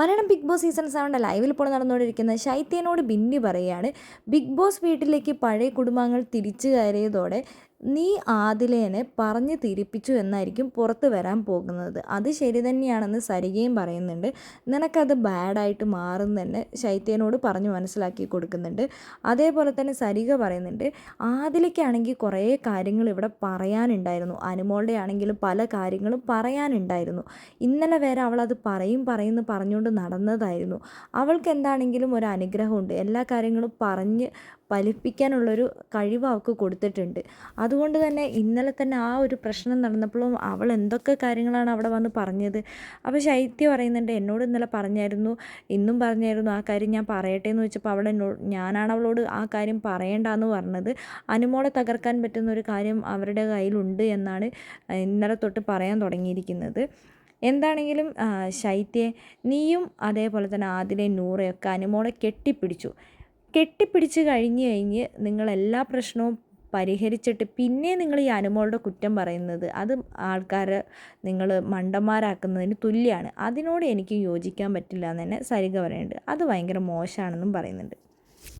Malayalam big Boss season സെവന്റെ ലൈവിൽ ഇപ്പോൾ നടന്നുകൊണ്ടിരിക്കുന്ന ശൈത്യനോട് ബിന്നി പറയുകയാണ് ബിഗ് ബോസ് വീട്ടിലേക്ക് പഴയ കുടുംബാംഗങ്ങൾ തിരിച്ചു കയറിയതോടെ നീ ആദിലേനെ പറഞ്ഞ് തിരിപ്പിച്ചു എന്നായിരിക്കും പുറത്ത് വരാൻ പോകുന്നത്. അത് ശരി തന്നെയാണെന്ന് സരികയും പറയുന്നുണ്ട്. നിനക്കത് ബാഡായിട്ട് മാറും തന്നെ ശൈത്യനോട് പറഞ്ഞു മനസ്സിലാക്കി കൊടുക്കുന്നുണ്ട്. അതേപോലെ തന്നെ സരിക പറയുന്നുണ്ട് ആദിലയ്ക്കാണെങ്കിൽ കുറേ കാര്യങ്ങൾ ഇവിടെ പറയാനുണ്ടായിരുന്നു. അനുമോളുടെ ആണെങ്കിലും പല കാര്യങ്ങളും പറയാനുണ്ടായിരുന്നു. ഇന്നലെ വരെ അവൾ അത് പറയും പറയുന്നു പറഞ്ഞുകൊണ്ട് നടന്നതായിരുന്നു. അവൾക്ക് എന്താണെങ്കിലും ഒരു അനുഗ്രഹമുണ്ട്. എല്ലാ കാര്യങ്ങളും പറഞ്ഞ് ഫലിപ്പിക്കാനുള്ളൊരു കഴിവ് അവൾക്ക് കൊടുത്തിട്ടുണ്ട്. അതുകൊണ്ട് തന്നെ ഇന്നലെ തന്നെ ആ ഒരു പ്രശ്നം നടന്നപ്പോഴും അവൾ എന്തൊക്കെ കാര്യങ്ങളാണ് അവിടെ വന്ന് പറഞ്ഞത്. അപ്പോൾ ശൈത്യ പറയുന്നുണ്ട് എന്നോട് ഇന്നലെ പറഞ്ഞായിരുന്നു ഇന്നും പറഞ്ഞായിരുന്നു ആ കാര്യം ഞാൻ പറയട്ടെ എന്ന് വെച്ചപ്പോൾ അവൾ ഞാനാണ് അവളോട് ആ കാര്യം പറയേണ്ടെന്ന് പറഞ്ഞത്. അനുമോളെ തകർക്കാൻ പറ്റുന്ന ഒരു കാര്യം അവരുടെ കയ്യിലുണ്ട് എന്നാണ് ഇന്നലെ തൊട്ട് പറയാൻ തുടങ്ങിയിരിക്കുന്നത്. എന്താണെങ്കിലും ശൈത്യെ നീയും അതേപോലെ തന്നെ ആദിലെ നൂറയൊക്കെ അനുമോളെ കെട്ടിപ്പിടിച്ചു. കെട്ടിപ്പിടിച്ച് കഴിഞ്ഞ് കഴിഞ്ഞ് നിങ്ങളെല്ലാ പ്രശ്നവും പരിഹരിച്ചിട്ട് പിന്നെ നിങ്ങൾ ഈ അനുമോളുടെ കുറ്റം പറയുന്നത് അത് ആൾക്കാരെ നിങ്ങൾ മണ്ടന്മാരാക്കുന്നതിന് തുല്യമാണ് അതിനോട് എനിക്ക് യോജിക്കാൻ പറ്റില്ല എന്ന് തന്നെ സരിക പറയുന്നുണ്ട്. അത് ഭയങ്കര മോശമാണെന്നും പറയുന്നുണ്ട്.